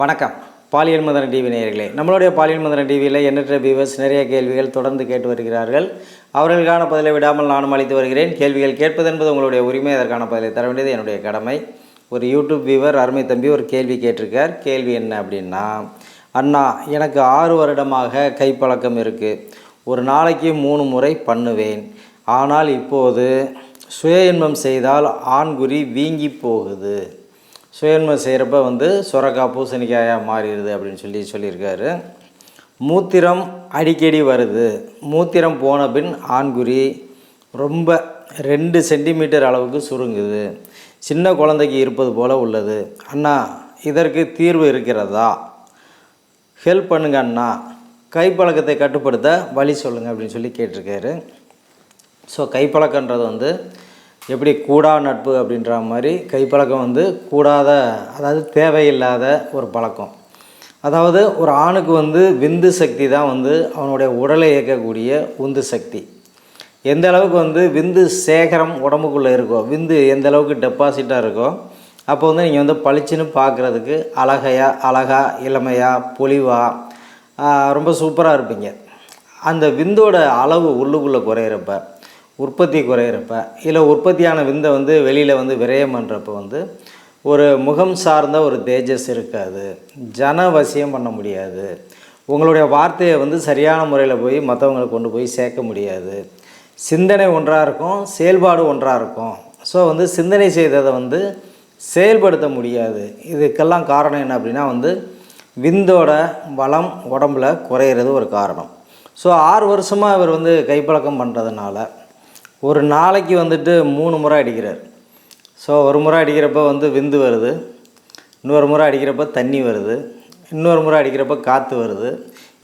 வணக்கம். பாலியல் மதன டிவி நேயர்களே நம்மளுடைய பாலியல் மதன டிவியில் எண்ணற்ற வியூவர்ஸ் நிறைய கேள்விகள் தொடர்ந்து கேட்டு வருகிறார்கள். அவர்களுக்கான பதிலை விடாமல் நானும் அளித்து வருகிறேன். கேள்விகள் கேட்பது என்பது உங்களுடைய உரிமை அதற்கான பதிலை தர வேண்டியது என்னுடைய கடமை. ஒரு யூடியூப் வியூவர் அருமை தம்பி ஒரு கேள்வி கேட்டிருக்கார். கேள்வி என்ன அப்படின்னா அண்ணா எனக்கு ஆறு வருடமாக கைப்பழக்கம் இருக்குது ஒரு நாளைக்கு மூணு முறை பண்ணுவேன். ஆனால் இப்போது சுய இன்பம் செய்தால் ஆண்குறி வீங்கி போகுது. சுயன்மை செய்கிறப்ப வந்து சுரக்காய் பூசணிக்காயாக மாறிடுது அப்படின்னு சொல்லி சொல்லியிருக்காரு. மூத்திரம் அடிக்கடி வருது. மூத்திரம் போன பின் ஆண்குறி ரொம்ப ரெண்டு சென்டிமீட்டர் அளவுக்கு சுருங்குது. சின்ன குழந்தைக்கு இருப்பது போல் உள்ளது. அண்ணா இதற்கு தீர்வு இருக்கிறதா? ஹெல்ப் பண்ணுங்க அண்ணா. கைப்பழக்கத்தை கட்டுப்படுத்த வழி சொல்லுங்கள் அப்படின்னு சொல்லி கேட்டிருக்காரு. ஸோ கைப்பழக்கன்றது வந்து எப்படி கூடா நட்பு அப்படின்ற மாதிரி கைப்பழக்கம் வந்து கூடாத அதாவது தேவையில்லாத ஒரு பழக்கம். அதாவது ஒரு ஆணுக்கு வந்து விந்து சக்தி தான் வந்து அவனுடைய உடலை இயக்கக்கூடிய உந்து சக்தி. எந்த அளவுக்கு வந்து விந்து சேகரம் உடம்புக்குள்ளே இருக்கோ விந்து எந்த அளவுக்கு டெபாசிட்டாக இருக்கோ அப்போ வந்து நீங்கள் வந்து பளிச்சுன்னு பார்க்குறதுக்கு அழகையா அழகா இளமையா பொலிவா ரொம்ப சூப்பராக இருப்பீங்க. அந்த விந்தோட அளவு உள்ளுக்குள்ளே குறையிறப்ப உற்பத்தி குறையிறப்ப இல்லை உற்பத்தியான விந்தை வந்து வெளியில் வந்து விரயம் பண்ணுறப்ப வந்து ஒரு முகம் சார்ந்த ஒரு தேஜஸ் இருக்காது ஜனவசியம் பண்ண முடியாது உங்களுடைய வார்த்தையை வந்து சரியான முறையில் போய் மற்றவங்களுக்கு கொண்டு போய் சேர்க்க முடியாது. சிந்தனை ஒன்றாக இருக்கும் செயல்பாடு ஒன்றாக இருக்கும். ஸோ வந்து சிந்தனை செய்ததை வந்து செயல்படுத்த முடியாது. இதுக்கெல்லாம் காரணம் என்ன அப்படின்னா வந்து விந்தோட வளம் உடம்புல குறையிறது ஒரு காரணம். ஸோ ஆறு வருஷமாக இவர் வந்து கைப்பழக்கம் பண்ணுறதுனால ஒரு நாளைக்கு வந்துட்டு மூணு முறை அடிக்கிறார். ஸோ ஒரு முறை அடிக்கிறப்ப வந்து விந்து வருது. இன்னொரு முறை அடிக்கிறப்ப தண்ணி வருது. இன்னொரு முறை அடிக்கிறப்ப காற்று வருது.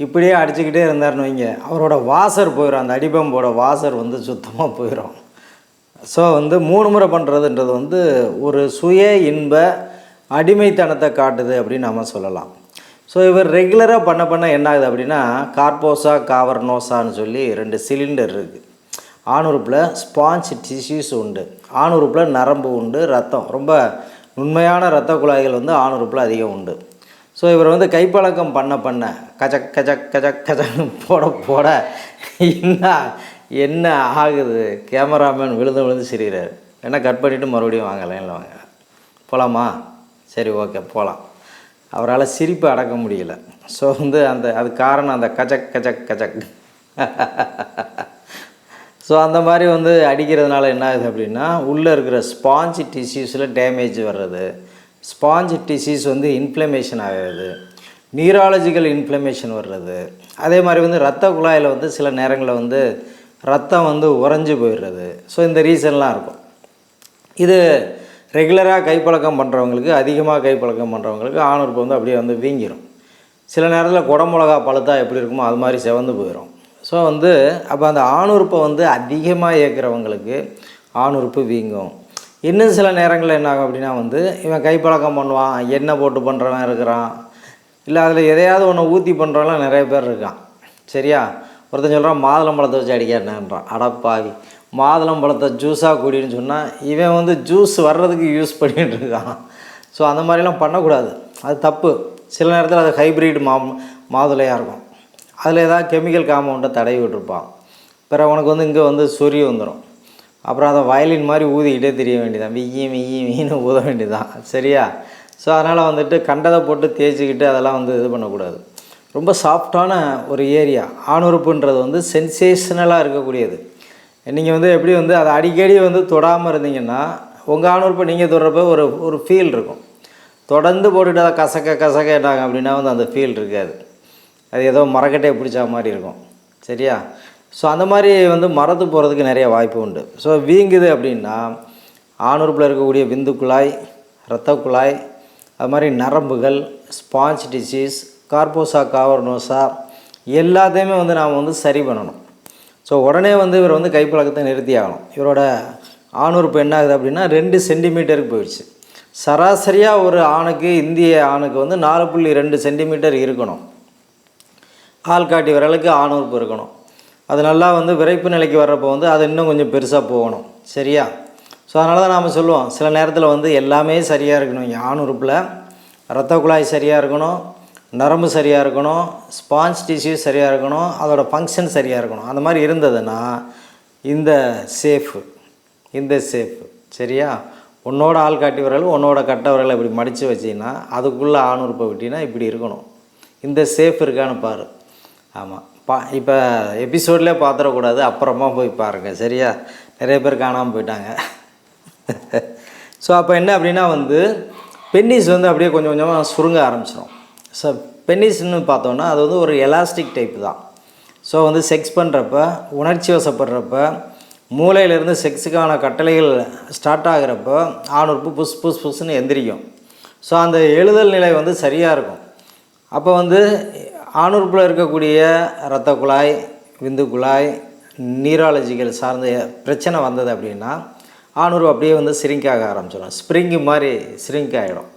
இப்படியே அடிச்சுக்கிட்டே இருந்தாருன்னு வைங்க. அவரோட வாசர் போயிடும் அந்த அடிபம்போட வாசர் வந்து சுத்தமாக போயிடும் ஸோ வந்து மூணு முறை பண்ணுறதுன்றது வந்து ஒரு சுய இன்ப அடிமைத்தனத்தை காட்டுது அப்படின்னு நம்ம சொல்லலாம். ஸோ இவர் ரெகுலராக பண்ண பண்ண என்ன ஆகுது அப்படின்னா கார்போசா காவர்னோசான்னு சொல்லி ரெண்டு சிலிண்டர் இருக்குது ஆணுறுப்பில் ஸ்பாஞ்ச் டிஷ்யூஸ் உண்டு. ஆணுறுப்பில் நரம்பு உண்டு ரத்தம். ரொம்ப உண்மையான இரத்த குழாய்கள் வந்து ஆணுறுப்பில் அதிகம் உண்டு. ஸோ இவர் வந்து கைப்பழக்கம் பண்ண பண்ண கஜக் கஜக் கஜக் கஜக்னு போட போட என்ன என்ன ஆகுது? கேமராமேன் விழுந்து விழுந்து சிரிக்கிறார். என்ன கட் பண்ணிவிட்டு மறுபடியும் வாங்க லைனில் வாங்க. போகலாமா சரி ஓகே போகலாம் அவரால் சிரிப்பை அடக்க முடியல. ஸோ வந்து அந்த அது காரணம் அந்த கஜக் கஜக் கஜக். ஸோ அந்த மாதிரி வந்து அடிக்கிறதுனால என்ன ஆகுது அப்படின்னா உள்ளே இருக்கிற ஸ்பாஞ்ச் டிஷ்யூஸில் டேமேஜ் வர்றது. ஸ்பாஞ்ச் டிசீஸ் வந்து இன்ஃப்ளமேஷன் ஆகிறது நியூராலஜிக்கல் இன்ஃப்ளமேஷன் வர்றது. அதே மாதிரி வந்து ரத்த குழாயில் வந்து சில நேரங்களில் வந்து ரத்தம் வந்து உறைஞ்சி போயிடுறது. ஸோ இந்த ரீசன்லாம் இருக்கும். இது ரெகுலராக கைப்பழக்கம் பண்ணுறவங்களுக்கு அதிகமாக கைப்பழக்கம் பண்ணுறவங்களுக்கு ஆணுறுப்பு வந்து அப்படியே வந்து வீங்கிரும். சில நேரத்தில் குடமிளகா பழுத்தா எப்படி இருக்குமோ அது மாதிரி செவந்து போயிடும் ஸோ வந்து அப்போ அந்த ஆணுறுப்பை வந்து அதிகமாக ஏற்கிறவங்களுக்கு ஆணுறுப்பு வீங்கும். இன்னும் சில நேரங்களில் என்ன ஆகும் அப்படின்னா வந்து இவன் கைப்பழக்கம் பண்ணுவான் எண்ணெய் போட்டு பண்ணுறவன் இருக்கிறான். இல்லை அதில் எதையாவது ஒன்று ஊற்றி பண்ணுறவங்களாம் நிறைய பேர் இருக்கான். சரியா? ஒருத்தன் சொல்கிறான் மாதுளம்பழத்தை வச்சு அடிக்கிறேன்ன்றான் அடப்பாவி மாதுளம்பழத்தை ஜூஸாக குடின்னு சொன்னால் இவன் வந்து ஜூஸ் வர்றதுக்கு யூஸ் பண்ணிகிட்டு இருக்கான். ஸோ அந்த மாதிரிலாம் பண்ணக்கூடாது. அது தப்பு. சில நேரத்தில் அது ஹைப்ரிட் மா மாதுளையாக இருக்கும். அதில் ஏதாவது கெமிக்கல் காம்பவுண்டை தடவி விட்டுருப்பான். பிற உனக்கு வந்து இங்கே வந்து சொறி வந்துடும். அப்புறம் அதை வயலின் மாதிரி ஊதிக்கிட்டே தெரிய வேண்டியதான் வெய்யி மெய்யி மீன் ஊத வேண்டியதான் சரியா? ஸோ அதனால் வந்துட்டு கண்டதை போட்டு தேய்ச்சிக்கிட்டு அதெல்லாம் வந்து இது பண்ணக்கூடாது. ரொம்ப சாஃப்டான ஒரு ஏரியா. ஆணுறுப்புன்றது வந்து சென்சேஷனலாக இருக்கக்கூடியது. நீங்கள் வந்து எப்படி வந்து அதை அடிக்கடி வந்து தொடாமல் இருந்தீங்கன்னா உங்கள் ஆணுறுப்பை நீங்கள் தொடுறப்ப ஒரு ஒரு ஃபீல் இருக்கும். தொடர்ந்து போட்டுட்டு அதை கசக்க கசக்க என்னாங்க அப்படின்னா வந்து அந்த ஃபீல் இருக்காது. அது ஏதோ மரக்கட்டையை பிடிச்சா மாதிரி இருக்கும். சரியா? ஸோ அந்த மாதிரி வந்து மரத்து போகிறதுக்கு நிறைய வாய்ப்பு உண்டு. ஸோ வீங்குது அப்படின்னா ஆணுறுப்பில் இருக்கக்கூடிய விந்து குழாய் இரத்த குழாய் அது மாதிரி நரம்புகள் ஸ்பாஞ்ச் டிசீஸ் கார்போசா காவர்னோசா எல்லாத்தையுமே வந்து நாம் வந்து சரி பண்ணணும். ஸோ உடனே வந்து இவர் வந்து கைப்பழக்கத்தை நிறுத்தி ஆகணும். இவரோட ஆணுறுப்பு என்ன ஆகுது அப்படின்னா ரெண்டு சென்டிமீட்டருக்கு போயிடுச்சு. சராசரியாக ஒரு ஆணுக்கு இந்திய ஆணுக்கு வந்து நாலு புள்ளி ரெண்டு சென்டிமீட்டர் இருக்கணும். ஆள்காட்டி விரலுக்கு ஆணுறுப்பு இருக்கணும் அது நல்லா வந்து விரைப்பு நிலைக்கு வர்றப்போ வந்து அது இன்னும் கொஞ்சம் பெருசாக போகணும். சரியா? ஸோ அதனால தான் நாம் சொல்லுவோம். சில நேரத்தில் வந்து எல்லாமே சரியாக இருக்கணும். இங்கே ஆணுறுப்பில் ரத்த குழாய் சரியாக இருக்கணும். நரம்பு சரியாக இருக்கணும். ஸ்பான்ஸ் டிஷ்யூ சரியாக இருக்கணும். அதோடய ஃபங்க்ஷன் சரியாக இருக்கணும். அந்த மாதிரி இருந்ததுன்னா இந்த சேஃபு இந்த சேஃபு சரியா? உன்னோட ஆள் காட்டி விரல் உன்னோட கட்ட விரலை இப்படி மடித்து வச்சிங்கன்னா அதுக்குள்ளே ஆணுறுப்பை விட்டினா இப்படி இருக்கணும். இந்த சேஃப் இருக்கான்னு பாரு. ஆமாம் பா இப்போ எபிசோட்லேயே பார்த்துடக்கூடாது அப்புறமா போய் பாருங்கள் சரியா? நிறைய பேர் காணாமல் போயிட்டாங்க. ஸோ அப்போ என்ன அப்படின்னா வந்து பென்னிஸ் வந்து அப்படியே கொஞ்சம் கொஞ்சமாக சுருங்க ஆரம்பிச்சிடும் ஸோ பென்னிஸ்னு பார்த்தோன்னா அது வந்து ஒரு எலாஸ்டிக் டைப் தான். ஸோ வந்து செக்ஸ் பண்ணுறப்ப உணர்ச்சி வசப்படுறப்ப மூளையிலேருந்து செக்ஸுக்கான கட்டளைகள் ஸ்டார்ட் ஆகிறப்போ ஆணுறுப்பு புஸ் புஸ் புஸ்ன்னு எந்திரிக்கும். ஸோ அந்த எழுதல் நிலை வந்து சரியாக இருக்கும். அப்போ வந்து ஆணூர்ப்பில் இருக்கக்கூடிய இரத்த குழாய் விந்து குழாய் நீராலஜிக்கல் சார்ந்த பிரச்சனை வந்தது அப்படின்னா ஆணூர் அப்படியே வந்து சிரிங்க் ஆக ஆரம்பிச்சிடும். ஸ்ப்ரிங்கு மாதிரி சிரிங்க் ஆகிடும்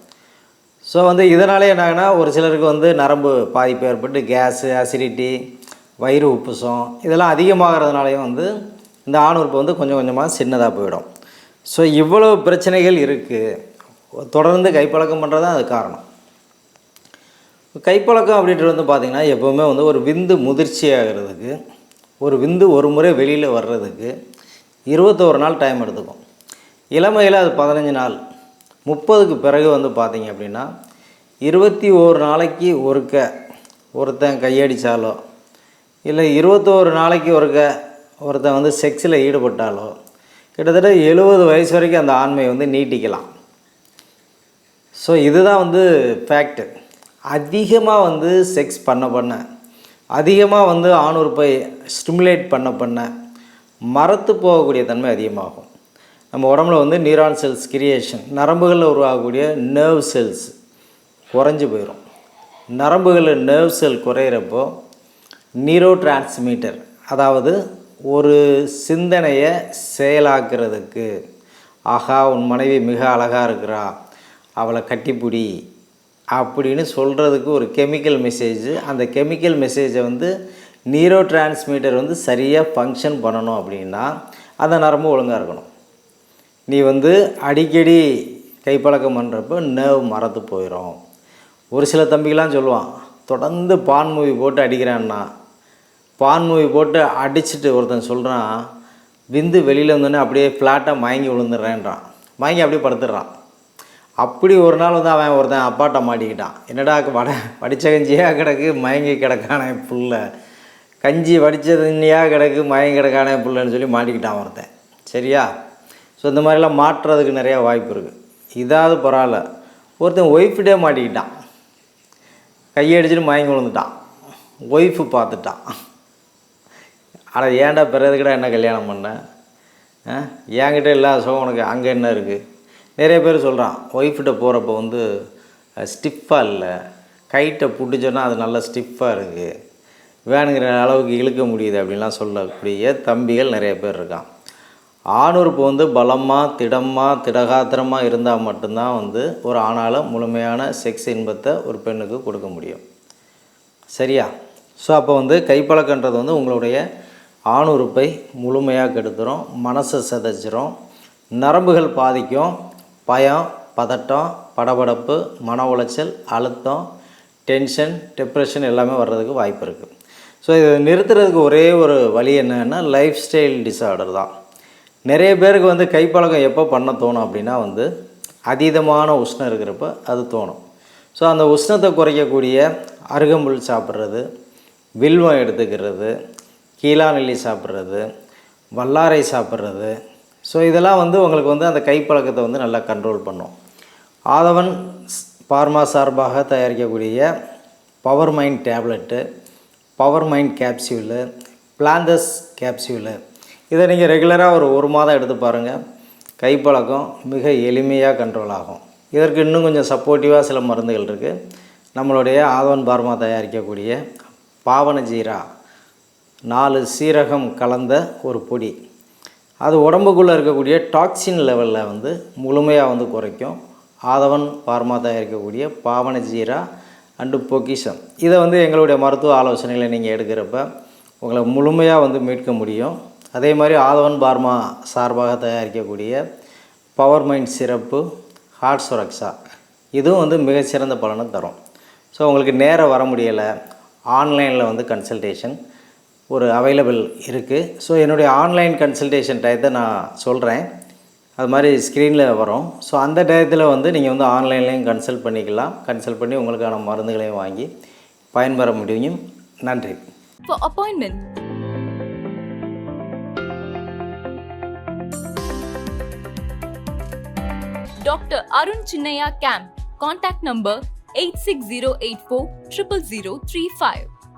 ஸோ வந்து இதனாலே என்னாகுன்னா ஒரு சிலருக்கு வந்து நரம்பு பாதிப்பு ஏற்பட்டு கேஸு அசிடிட்டி வயிறு உப்புசம் இதெல்லாம் அதிகமாகிறதுனாலையும் வந்து இந்த ஆணுறுப்பு வந்து கொஞ்சம் கொஞ்சமாக சின்னதாக போயிடும். ஸோ இவ்வளோ பிரச்சனைகள் இருக்குது தொடர்ந்து கைப்பழக்கம் பண்ணுறது தான் அது காரணம். கைப்பழக்கம் அப்படின்றது வந்து பார்த்திங்கன்னா எப்போவுமே வந்து ஒரு விந்து முதிர்ச்சி ஆகிறதுக்கு ஒரு விந்து ஒரு முறை வெளியில் வர்றதுக்கு இருபத்தோரு நாள் டைம் எடுத்துக்கும். இளமையில் அது பதினஞ்சு நாள். முப்பதுக்கு பிறகு வந்து பார்த்திங்க அப்படின்னா இருபத்தி ஓரு நாளைக்கு ஒருக்க ஒருத்தன் கையடித்தாலோ இல்லை இருபத்தோரு நாளைக்கு ஒருக்க ஒருத்தன் வந்து செக்ஸில் ஈடுபட்டாலோ கிட்டத்தட்ட எழுபது வயசு வரைக்கும் அந்த ஆண்மையை வந்து நீட்டிக்கலாம். ஸோ இதுதான் வந்து ஃபேக்ட்டு அதிகமாக வந்து செக்ஸ் பண்ண பண்ண அதிகமாக வந்து ஆணுறுப்பை ஸ்டிமுலேட் பண்ண பண்ண மரத்து போகக்கூடிய தன்மை அதிகமாகும். நம்ம உடம்புல வந்து நியூரான் செல்ஸ் கிரியேஷன் நரம்புகளில் உருவாகக்கூடிய நர்வ் செல்ஸ் குறைஞ்சி போயிடும் நரம்புகளில் நர்வ் செல் குறையிறப்போ நீரோ டிரான்ஸ்மீட்டர் அதாவது ஒரு சிந்தனையை செயலாக்குறதுக்கு ஆகா உன் மனைவி மிக அழகாக இருக்கிறா அவளை கட்டிப்பிடி அப்படின்னு சொல்கிறதுக்கு ஒரு கெமிக்கல் மெசேஜ். அந்த கெமிக்கல் மெசேஜை வந்து நீரோ டிரான்ஸ்மீட்டர் வந்து சரியாக ஃபங்க்ஷன் பண்ணணும் அப்படின்னா அந்த நரம்பு ஒழுங்காக இருக்கணும். நீ வந்து அடிக்கடி கைப்பழக்கம் பண்ணுறப்போ நர்வ் மறந்து போயிடும் ஒரு சில தம்பிகளாம் சொல்லுவான் தொடர்ந்து பான் மூவி போட்டு அடிக்கிறான்னா பான் மூவி போட்டு அடிச்சுட்டு ஒருத்தன் சொல்கிறான் விந்து வெளியில் வந்தோடனே அப்படியே ஃப்ளாட்டாக மயங்கி விழுந்துடுறேன்றான். மயங்கி அப்படியே படுத்துடுறான். அப்படி ஒரு நாள் வந்து அவன் ஒருத்தன் அப்பாட்ட மாட்டிக்கிட்டான். என்னடா வட வடித்த கஞ்சியாக கிடக்கு மயங்கி கிடக்கானே புல்ல கஞ்சி வடித்த தண்ணியாக கிடக்கு மயங்கி கிடக்கானே புள்ளன்னு சொல்லி மாட்டிக்கிட்டான் ஒருத்தன். சரியா? ஸோ இந்த மாதிரிலாம் மாற்றுறதுக்கு நிறையா வாய்ப்பு இருக்குது இதாவது பரவாயில்ல. ஒருத்தன் ஒய்ஃப்டே மாட்டிக்கிட்டான். கையடிச்சிட்டு மயங்கி விழுந்துட்டான். ஒய்ஃபு பார்த்துட்டான். ஆனால் ஏன்டா பிறகுடா என்ன கல்யாணம் பண்ண? ஆ? என்கிட்ட இல்லாத சுகம் உனக்கு அங்கே என்ன இருக்குது நிறைய பேர் சொல்கிறான் ஒய்ஃப்கிட்ட போகிறப்ப வந்து ஸ்டிஃபாக இல்லை. கைட்டை பிடிச்சோன்னா அது நல்லா ஸ்டிஃபாக இருக்குது வேணுங்கிற அளவுக்கு இழுக்க முடியுது அப்படின்லாம் சொல்லக்கூடிய தம்பிகள் நிறைய பேர் இருக்கான். ஆணுறுப்பு வந்து பலமாக திடமாக திடகாத்திரமாக இருந்தால் மட்டும்தான் வந்து ஒரு ஆணால் முழுமையான செக்ஸ் இன்பத்தை ஒரு பெண்ணுக்கு கொடுக்க முடியும். சரியா? ஸோ அப்போ வந்து கைப்பழக்கன்றது வந்து உங்களுடைய ஆணுறுப்பை முழுமையாக கெடுத்துரும் மனசை சிதைச்சிரும் நரம்புகள் பாதிக்கும் பயம் பதட்டம் படபடப்பு மன உளைச்சல் அழுத்தம் டென்ஷன் டிப்ரெஷன் எல்லாமே வர்றதுக்கு வாய்ப்பு இருக்குது ஸோ இதை நிறுத்துறதுக்கு ஒரே ஒரு வழி என்னன்னா லைஃப் ஸ்டைல் டிஸார்டர் தான். நிறைய பேருக்கு வந்து கைப்பழக்கம் எப்போ பண்ண தோணும் அப்படின்னா வந்து அதீதமான உஷ்ணம் இருக்கிறப்ப அது தோணும். ஸோ அந்த உஷ்ணத்தை குறைக்கக்கூடிய அருகம்புல் சாப்பிட்றது வில்வம் எடுத்துக்கிறது கீழா நெல்லி சாப்பிட்றது வல்லாரை சாப்பிட்றது ஸோ இதெல்லாம் வந்து உங்களுக்கு வந்து அந்த கைப்பழக்கத்தை வந்து நல்லா கண்ட்ரோல் பண்ணும். ஆதவன் பார்மா சார்பாக தயாரிக்கக்கூடிய Power Mind tablet Power Mind capsule பிளாந்தஸ் capsule இதை நீங்கள் ரெகுலராக ஒரு ஒரு மாதம் எடுத்து பாருங்கள் கைப்பழக்கம் மிக எளிமையாக கண்ட்ரோல் ஆகும். இதற்கு இன்னும் கொஞ்சம் சப்போர்ட்டிவாக சில மருந்துகள் இருக்குது நம்மளுடைய ஆதவன் பார்மா தயாரிக்கக்கூடிய பாவன ஜீரா நாலு சீரகம் கலந்த ஒரு பொடி. அது உடம்புக்குள்ளே இருக்கக்கூடிய டாக்ஸின் லெவலில் வந்து முழுமையாக வந்து குறைக்கும். ஆதவன் பார்மா தயாரிக்கக்கூடிய பாவன ஜீரா அண்டு பொக்கிஷம். இதை வந்து எங்களுடைய மருத்துவ ஆலோசனைகளை நீங்கள் எடுக்கிறப்ப உங்களை முழுமையாக வந்து மீட்க முடியும். அதே மாதிரி ஆதவன் பார்மா சார்பாக தயாரிக்கக்கூடிய பவர் மைண்ட் சிறப்பு ஹார்ட் சுரக்ஷா இதுவும் வந்து மிகச்சிறந்த பலனை தரும். ஸோ உங்களுக்கு நேரம் வர முடியலை. ஆன்லைனில் வந்து கன்சல்டேஷன் ஒரு அவைலபிள் இருக்குது ஸோ என்னுடைய ஆன்லைன் கன்சல்டேஷன் டயத்தை நான் சொல்கிறேன் அது மாதிரி ஸ்க்ரீனில் வரும் ஸோ அந்த டயத்தில் வந்து நீங்கள் வந்து ஆன்லைன்லேயும் கன்சல்ட் பண்ணிக்கலாம் கன்சல்ட் பண்ணி உங்களுக்கான மருந்துகளையும் வாங்கி பயன்பெற முடியும் நன்றி For appointment, Dr. Arun Chinnaya Camp. Contact number 86084 00035.